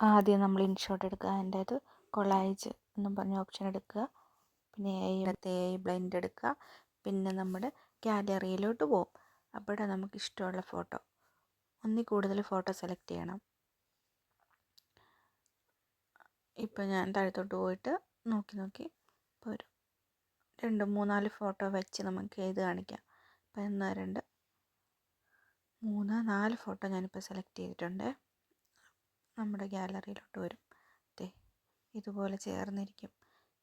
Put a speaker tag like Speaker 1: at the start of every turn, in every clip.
Speaker 1: ആദ്യം നമ്മൾ ഇൻഷോട്ട് എടുക്കുക. അതിന്റെ അത് കൊളായിജ് എന്നും പറഞ്ഞ ഓപ്ഷൻ എടുക്കുക. പിന്നെ എ ഏഴ് ബ്ലെൻഡ് എടുക്കുക. പിന്നെ നമ്മുടെ ഗാലറിയിലോട്ട് പോകും അവിടെ നമുക്ക് ഇഷ്ടമുള്ള ഫോട്ടോ ഒന്നിൽ കൂടുതൽ ഫോട്ടോ സെലക്ട് ചെയ്യണം. ഇപ്പം ഞാൻ താഴത്തോട്ട് പോയിട്ട് നോക്കി നോക്കി ഇപ്പോൾ ഒരു രണ്ട് മൂന്നാൽ ഫോട്ടോ വെച്ച് നമുക്ക് ഇത് കാണിക്കാം. ഇപ്പം ഒന്ന് രണ്ട് മൂന്ന് നാല് ഫോട്ടോ ഞാനിപ്പോൾ സെലക്ട് ചെയ്തിട്ടുണ്ട്. നമ്മുടെ ഗാലറിയിലോട്ട് വരും. ദേ ഇതുപോലെ ചേർന്നിരിക്കും.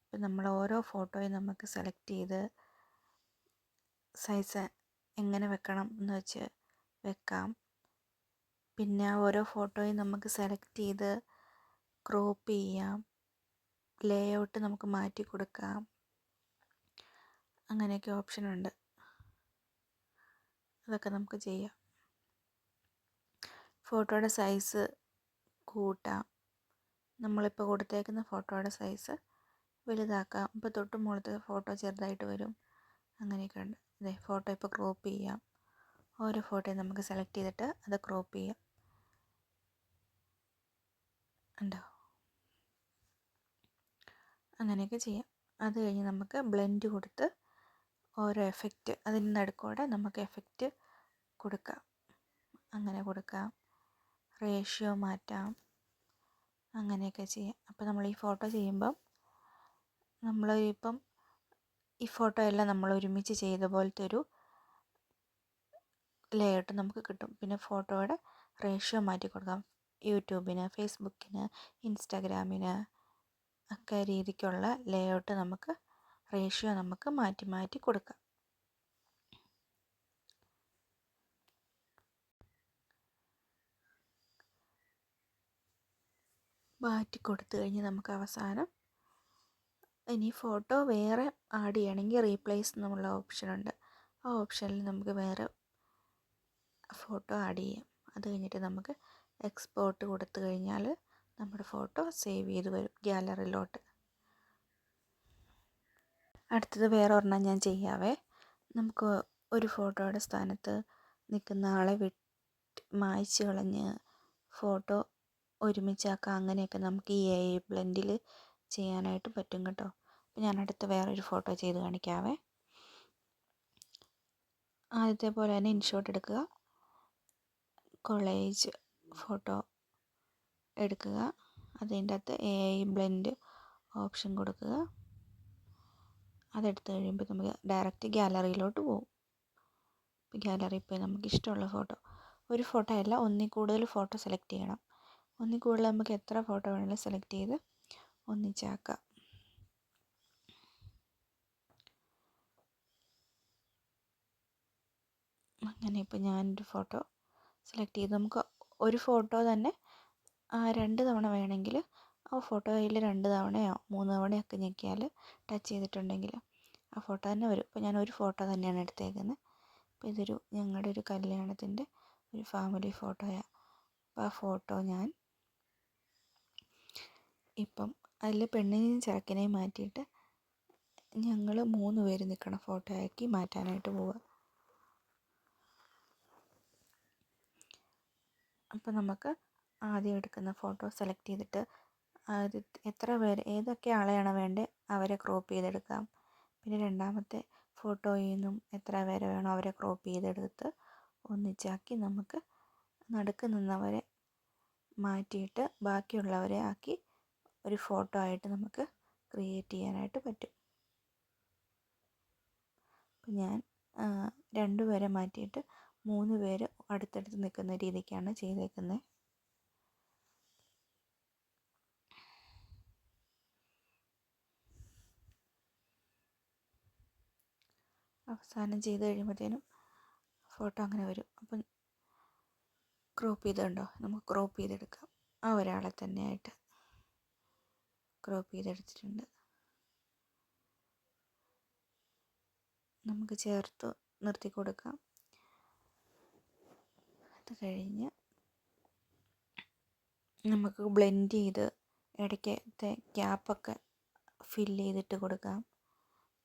Speaker 1: ഇപ്പം നമ്മൾ ഓരോ ഫോട്ടോയും നമുക്ക് സെലക്ട് ചെയ്ത് സൈസ് എങ്ങനെ വെക്കണം എന്ന് വെച്ച് വെക്കാം. പിന്നെ ഓരോ ഫോട്ടോയും നമുക്ക് സെലക്ട് ചെയ്ത് ക്രോപ്പ് ചെയ്യാം. ലേ ഔട്ട് നമുക്ക് മാറ്റി കൊടുക്കാം. അങ്ങനെയൊക്കെ ഓപ്ഷൻ ഉണ്ട്. അതൊക്കെ നമുക്ക് ചെയ്യാം. ഫോട്ടോയുടെ സൈസ് കൂട്ടാം. നമ്മളിപ്പോൾ കൊടുത്തേക്കുന്ന ഫോട്ടോയുടെ സൈസ് വലുതാക്കാം. ഇപ്പോൾ തൊട്ട് മുകളിലത്തെ ഫോട്ടോ ചെറുതായിട്ട് വരും. അങ്ങനെയൊക്കെ ഉണ്ട്. അതെ ഫോട്ടോ ഇപ്പോൾ ക്രോപ്പ് ചെയ്യാം. ഓരോ ഫോട്ടോയും നമുക്ക് സെലക്ട് ചെയ്തിട്ട് അത് ക്രോപ്പ് ചെയ്യാം. ഉണ്ടോ അങ്ങനെയൊക്കെ ചെയ്യാം. അത് കഴിഞ്ഞ് നമുക്ക് ബ്ലെൻഡ് കൊടുത്ത് ഓരോ എഫക്റ്റ് അതിന് നടുക്കോടെ നമുക്ക് എഫക്റ്റ് കൊടുക്കാം. അങ്ങനെ കൊടുക്കാം. റേഷ്യോ മാറ്റാം. അങ്ങനെയൊക്കെ ചെയ്യാം. അപ്പോൾ നമ്മൾ ഈ ഫോട്ടോ ചെയ്യുമ്പം നമ്മൾ ഇപ്പം ഈ ഫോട്ടോ എല്ലാം നമ്മൾ ഒരുമിച്ച് ചെയ്ത പോലത്തെ ഒരു ലേഔട്ട് നമുക്ക് കിട്ടും. പിന്നെ ഫോട്ടോയുടെ റേഷ്യോ മാറ്റി കൊടുക്കാം. യൂട്യൂബിന് ഫേസ്ബുക്കിന് ഇൻസ്റ്റാഗ്രാമിന് ഒക്കെ രീതിക്കുള്ള ലേഔട്ട് നമുക്ക് റേഷ്യോ നമുക്ക് മാറ്റി മാറ്റി കൊടുക്കാം. മാറ്റി കൊടുത്തു കഴിഞ്ഞ് നമുക്ക് അവസാനം ഇനി ഫോട്ടോ വേറെ ആഡ് ചെയ്യണമെങ്കിൽ റീപ്ലേസ് എന്നുള്ള ഓപ്ഷനുണ്ട് ആ ഓപ്ഷനിൽ നമുക്ക് വേറെ ഫോട്ടോ ആഡ് ചെയ്യാം. അത് കഴിഞ്ഞിട്ട് നമുക്ക് എക്സ്പോർട്ട് കൊടുത്തു കഴിഞ്ഞാൽ നമ്മുടെ ഫോട്ടോ സേവ് ചെയ്ത് വരും ഗ്യാലറിയിലോട്ട് അടുത്തത് വേറെ ഒരെണ്ണം ഞാൻ ചെയ്യാവേ. നമുക്ക് ഒരു ഫോട്ടോയുടെ സ്ഥാനത്ത് നിൽക്കുന്ന ആളെ വിട്ട് മായ്ച്ചു കളഞ്ഞ് ഫോട്ടോ ഒരുമിച്ചാക്കാം. അങ്ങനെയൊക്കെ നമുക്ക് ഈ എ ഐ ബ്ലെൻഡിൽ ചെയ്യാനായിട്ട് പറ്റും കേട്ടോ. അപ്പോൾ ഞാൻ അടുത്ത വേറൊരു ഫോട്ടോ ചെയ്ത് കാണിക്കാവേ. ആദ്യത്തെ പോലെ തന്നെ ഇൻഷോട്ട് എടുക്കുക. കോളേജ് ഫോട്ടോ എടുക്കുക. അതിന്റെ അകത്ത് എ ഐ ബ്ലെൻഡ് ഓപ്ഷൻ കൊടുക്കുക. അതെടുത്ത് കഴിയുമ്പോൾ നമുക്ക് ഡയറക്റ്റ് ഗ്യാലറിയിലോട്ട് പോകും. ഗ്യാലറി പോയി നമുക്ക് ഇഷ്ടമുള്ള ഫോട്ടോ ഒരു ഫോട്ടോ അല്ല ഒന്നിൽ കൂടുതൽ ഫോട്ടോ സെലക്ട് ചെയ്യണം. ഒന്നിൽ കൂടുതൽ നമുക്ക് എത്ര ഫോട്ടോ വേണമെങ്കിലും സെലക്ട് ചെയ്ത് ഒന്നിച്ചാക്കാം. അങ്ങനെ ഇപ്പോൾ ഞാനൊരു ഫോട്ടോ സെലക്ട് ചെയ്ത്. നമുക്ക് ഒരു ഫോട്ടോ തന്നെ രണ്ട് തവണ വേണമെങ്കിൽ ആ ഫോട്ടോയിൽ രണ്ട് തവണയോ മൂന്ന് തവണയൊക്കെ ഞെക്കിയാൽ ടച്ച് ചെയ്തിട്ടുണ്ടെങ്കിൽ ആ ഫോട്ടോ തന്നെ വരും. ഇപ്പോൾ ഞാൻ ഒരു ഫോട്ടോ തന്നെയാണ് എടുത്തേക്കുന്നത് അപ്പോൾ ഇതൊരു ഞങ്ങളുടെ ഒരു കല്യാണത്തിന്റെ ഒരു ഫാമിലി ഫോട്ടോയാണ് അപ്പോൾ ആ ഫോട്ടോ ഞാൻ ഇപ്പം അതിൽ പെണ്ണിനെയും ചെറുക്കനെയും മാറ്റിയിട്ട് ഞങ്ങൾ മൂന്ന് പേര് നിൽക്കണ ഫോട്ടോ ആക്കി മാറ്റാനായിട്ട് പോവുക അപ്പം നമുക്ക് ആദ്യം എടുക്കുന്ന ഫോട്ടോ സെലക്ട് ചെയ്തിട്ട് അത് എത്ര പേര് ഏതൊക്കെ ആളെയാണ് വേണ്ടത് അവരെ ക്രോപ്പ് ചെയ്തെടുക്കാം. പിന്നെ രണ്ടാമത്തെ ഫോട്ടോയിൽ നിന്നും എത്ര പേരെ വേണോ അവരെ ക്രോപ്പ് ചെയ്തെടുത്ത് ഒന്നിച്ചാക്കി നമുക്ക് നടുക്ക് നിന്നവരെ മാറ്റിയിട്ട് ബാക്കിയുള്ളവരെ ആക്കി ഒരു ഫോട്ടോ ആയിട്ട് നമുക്ക് ക്രിയേറ്റ് ചെയ്യാനായിട്ട് പറ്റും. അപ്പം ഞാൻ രണ്ട് പേരെ മാറ്റിയിട്ട് മൂന്ന് പേര് അടുത്തടുത്ത് നിൽക്കുന്ന രീതിക്കാണ് ചെയ്തേക്കുന്നത് അവസാനം ചെയ്ത് കഴിയുമ്പോഴത്തേനും ഫോട്ടോ അങ്ങനെ വരും. അപ്പം ക്രോപ്പ് ചെയ്തുണ്ടോ നമുക്ക് ക്രോപ്പ് ചെയ്തെടുക്കാം. ആ ഒരാളെ തന്നെയായിട്ട്. ക്രോപ്പ് ചെയ്തെടുത്തിട്ടുണ്ട്. നമുക്ക് ചേർത്ത് നിർത്തി കൊടുക്കാം. അത് കഴിഞ്ഞ് നമുക്ക് ബ്ലെൻഡ് ചെയ്ത് ഇടയ്ക്കത്തെ ഗ്യാപ്പൊക്കെ ഫില്ല് ചെയ്തിട്ട് കൊടുക്കാം.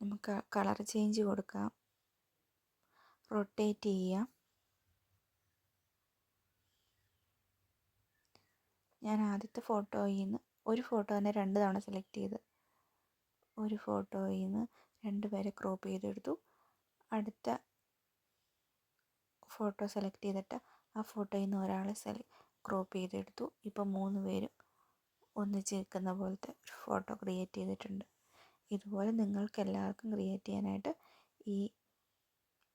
Speaker 1: നമുക്ക് കളർ ചേഞ്ച് കൊടുക്കാം. റൊട്ടേറ്റ് ചെയ്യാം. ഞാൻ ആദ്യത്തെ ഫോട്ടോയിൽ നിന്ന് ഒരു ഫോട്ടോ തന്നെ രണ്ട് തവണ സെലക്ട് ചെയ്ത് ഒരു ഫോട്ടോയിൽ നിന്ന് രണ്ട് പേരെ ക്രോപ്പ് ചെയ്തെടുത്തു. അടുത്ത ഫോട്ടോ സെലക്ട് ചെയ്തിട്ട് ആ ഫോട്ടോയിൽ നിന്ന് ഒരാളെ സെല ക്രോപ്പ് ചെയ്തെടുത്തു. ഇപ്പം മൂന്ന് പേരും ഒന്നിച്ച് നിൽക്കുന്ന പോലത്തെ ഒരു ഫോട്ടോ ക്രിയേറ്റ് ചെയ്തിട്ടുണ്ട്. ഇതുപോലെ നിങ്ങൾക്ക് എല്ലാവർക്കും ക്രിയേറ്റ് ചെയ്യാനായിട്ട് ഈ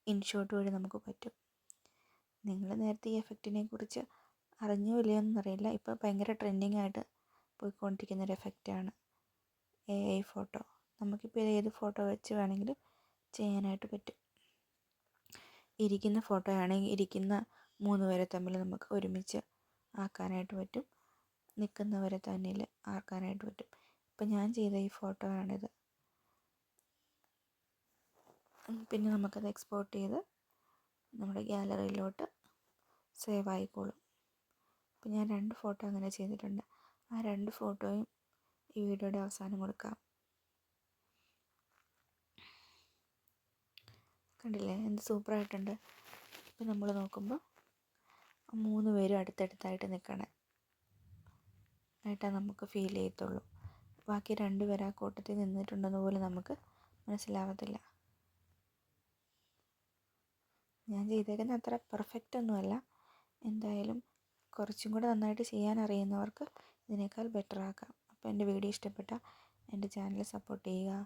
Speaker 1: ഇൻഷോട്ട് വഴി നമുക്ക് പറ്റും. നിങ്ങൾ നേരത്തെ ഈ എഫക്റ്റിനെ കുറിച്ച് അറിഞ്ഞോ ഇല്ലയോ എന്നറിയില്ല ഇപ്പോൾ ഭയങ്കര ട്രെൻഡിങ് ആയിട്ട് പോയിക്കൊണ്ടിരിക്കുന്ന ഒരു എഫക്റ്റാണ് എ ഐ ഫോട്ടോ നമുക്കിപ്പോൾ ഏത് ഫോട്ടോ വെച്ച് വേണമെങ്കിലും ചെയ്യാനായിട്ട് പറ്റും. ഇരിക്കുന്ന ഫോട്ടോ ആണെങ്കിൽ ഇരിക്കുന്ന മൂന്ന് പേരെ തമ്മിൽ നമുക്ക് ഒരുമിച്ച് ആക്കാനായിട്ട് പറ്റും. നിൽക്കുന്നവരെ തന്നിൽ ആക്കാനായിട്ട് പറ്റും. ഇപ്പം ഞാൻ ചെയ്ത ഈ ഫോട്ടോ ആണിത്. പിന്നെ നമുക്കത് എക്സ്പോർട്ട് ചെയ്ത് നമ്മുടെ ഗ്യാലറിയിലോട്ട് സേവ് ആയിക്കോളും. അപ്പം ഞാൻ രണ്ട് ഫോട്ടോ അങ്ങനെ ചെയ്തിട്ടുണ്ട്. ആ രണ്ട് ഫോട്ടോയും ഈ വീഡിയോയുടെ അവസാനം കൊടുക്കാം. കണ്ടില്ലേ? എന്ത് സൂപ്പറായിട്ടുണ്ട്. ഇപ്പം നമ്മൾ നോക്കുമ്പോൾ മൂന്ന് പേരും അടുത്തടുത്തായിട്ട് നിൽക്കണേ. ആയിട്ടാണ് നമുക്ക് ഫീൽ ചെയ്യത്തുള്ളൂ. ബാക്കി രണ്ട് പേർ ആ കൂട്ടത്തിൽ നിന്നിട്ടുണ്ടെന്ന് പോലും നമുക്ക് മനസ്സിലാവത്തില്ല. ഞാൻ ചെയ്തേക്കുന്ന അത്ര പെർഫെക്റ്റ് ഒന്നുമല്ല. എന്തായാലും കുറച്ചും കൂടെ നന്നായിട്ട് ചെയ്യാൻ അറിയുന്നവർക്ക് ഇതിനേക്കാൾ ബെറ്റർ ആക്കാം. അപ്പോൾ എന്റെ വീഡിയോ ഇഷ്ടപ്പെട്ടാൽ എന്റെ ചാനൽ സപ്പോർട്ട് ചെയ്യുക.